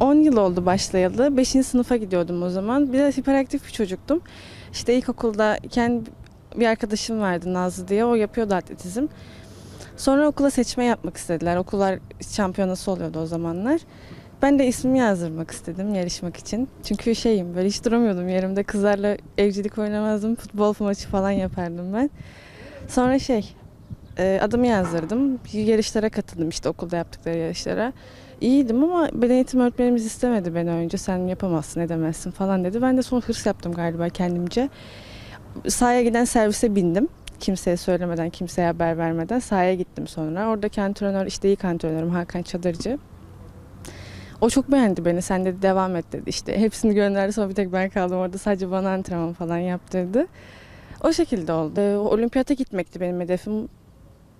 10 yıl oldu başlayalı. 5. sınıfa gidiyordum o zaman. Biraz hiperaktif bir çocuktum. İşte ilkokuldayken bir arkadaşım vardı Nazlı diye. O yapıyordu atletizm. Sonra okula seçme yapmak istediler. Okullar şampiyonası oluyordu o zamanlar. Ben de ismimi yazdırmak istedim yarışmak için. Çünkü şeyim böyle hiç duramıyordum yerimde. Kızlarla evcilik oynamazdım. Futbol maçı falan yapardım ben. Sonra şey adımı yazdırdım. Yarışlara katıldım işte okulda yaptıkları yarışlara. İyiydim ama beden eğitim öğretmenimiz istemedi beni önce. Sen yapamazsın edemezsin falan dedi. Ben de sonra hırs yaptım galiba kendimce. Sahaya giden servise bindim. Kimseye söylemeden, kimseye haber vermeden sahaya gittim sonra. Oradaki antrenör, işte ilk antrenörüm Hakan Çadırcı. O çok beğendi beni. Sen dedi devam et dedi. İşte hepsini gönderdi sonra bir tek ben kaldım orada. Sadece bana antrenman falan yaptırdı. O şekilde oldu. Olimpiyata gitmekti benim hedefim.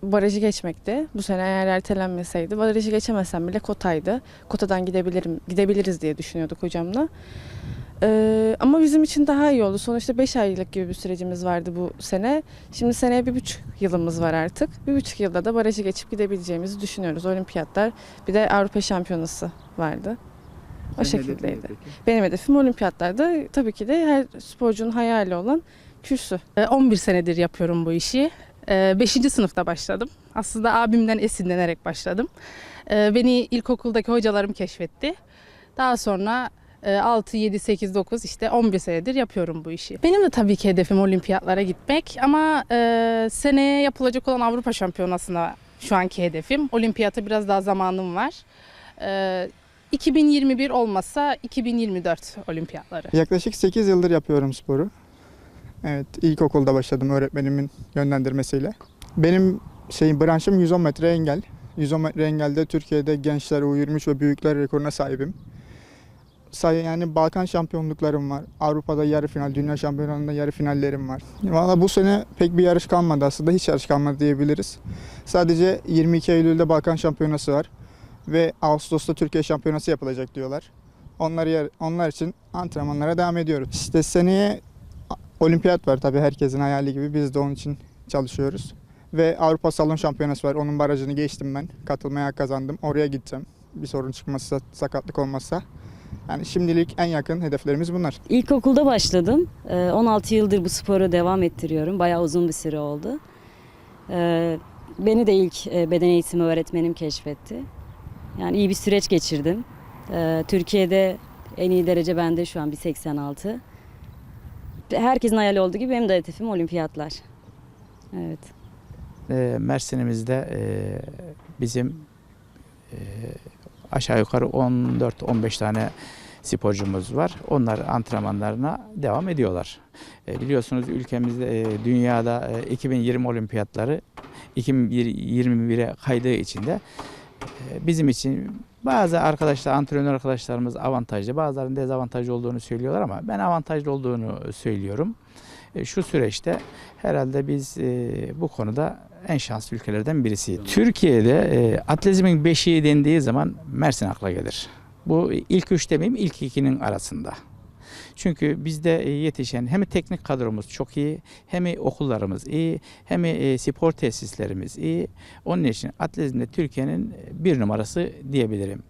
Barajı geçmekti. Bu sene eğer ertelenmeseydi. Barajı geçemezsem bile kotaydı. Kotadan gidebilirim, gidebiliriz diye düşünüyorduk hocamla. Ee, ama bizim için daha iyi oldu. Sonuçta 5 aylık gibi bir sürecimiz vardı bu sene. Şimdi seneye bir buçuk yılımız var artık. Bir buçuk yılda da barajı geçip gidebileceğimizi düşünüyoruz. Olimpiyatlar bir de Avrupa Şampiyonası vardı. O şekildeydi. Benim hedefim olimpiyatlarda tabii ki de her sporcunun hayali olan kürsü. Ee, 11 senedir yapıyorum bu işi. 5. sınıfta başladım. Aslında abimden esinlenerek başladım. Ee, Beni ilkokuldaki hocalarım keşfetti. Daha sonra e, 6, 7, 8, 9 işte 11 senedir yapıyorum bu işi. Benim de tabii ki hedefim olimpiyatlara gitmek ama e, seneye yapılacak olan Avrupa Şampiyonası'na şu anki hedefim. Olimpiyata biraz daha zamanım var. E, 2021 olmasa 2024 olimpiyatları. Yaklaşık 8 yıldır yapıyorum sporu. Evet, ilkokulda başladım öğretmenimin yönlendirmesiyle. Benim şeyim branşım 110 metre engel. 110 metre engelde Türkiye'de gençler, U23 ve büyükler rekoruna sahibim. Say yani Balkan şampiyonluklarım var. Avrupa'da yarı final, dünya şampiyonasında yarı finallerim var. Valla bu sene pek bir yarış kalmadı aslında. Hiç yarış kalmadı diyebiliriz. Sadece 22 Eylül'de Balkan şampiyonası var ve Ağustos'ta Türkiye şampiyonası yapılacak diyorlar. Onlar onlar için antrenmanlara devam ediyoruz. İşte seneye olimpiyat var tabii herkesin hayali gibi. Biz de onun için çalışıyoruz. Ve Avrupa Salon Şampiyonası var. Onun barajını geçtim ben. Katılmaya kazandım. Oraya gideceğim. Bir sorun çıkmazsa, sakatlık olmazsa. Yani şimdilik en yakın hedeflerimiz bunlar. İlkokulda başladım. Ee, 16 yıldır bu sporu devam ettiriyorum. Bayağı uzun bir süre oldu. Ee, Beni de ilk e, beden eğitimi öğretmenim keşfetti. Yani iyi bir süreç geçirdim. Ee, Türkiye'de en iyi derece bende şu an 1.86. Herkesin hayali olduğu gibi benim de hedefim olimpiyatlar. Evet. E, Mersin'imizde e, bizim e, aşağı yukarı 14-15 tane sporcumuz var. Onlar antrenmanlarına devam ediyorlar. E, biliyorsunuz ülkemizde dünyada e, 2020 olimpiyatları 2021'e kaydığı için de bizim için bazı arkadaşlar, antrenör arkadaşlarımız avantajlı, bazılarının dezavantajlı olduğunu söylüyorlar ama ben avantajlı olduğunu söylüyorum. E, Şu süreçte herhalde biz e, bu konuda en şanslı ülkelerden birisiyiz. Türkiye'de e, atletizmin beşiği dendiği zaman Mersin akla gelir. Bu ilk üç demeyeyim ilk ikinin arasında. Çünkü bizde e, yetişen hem teknik kadromuz çok iyi, hem okullarımız iyi, hem e, spor tesislerimiz iyi. Onun için atletizmde Türkiye'nin bir numarası diyebilirim.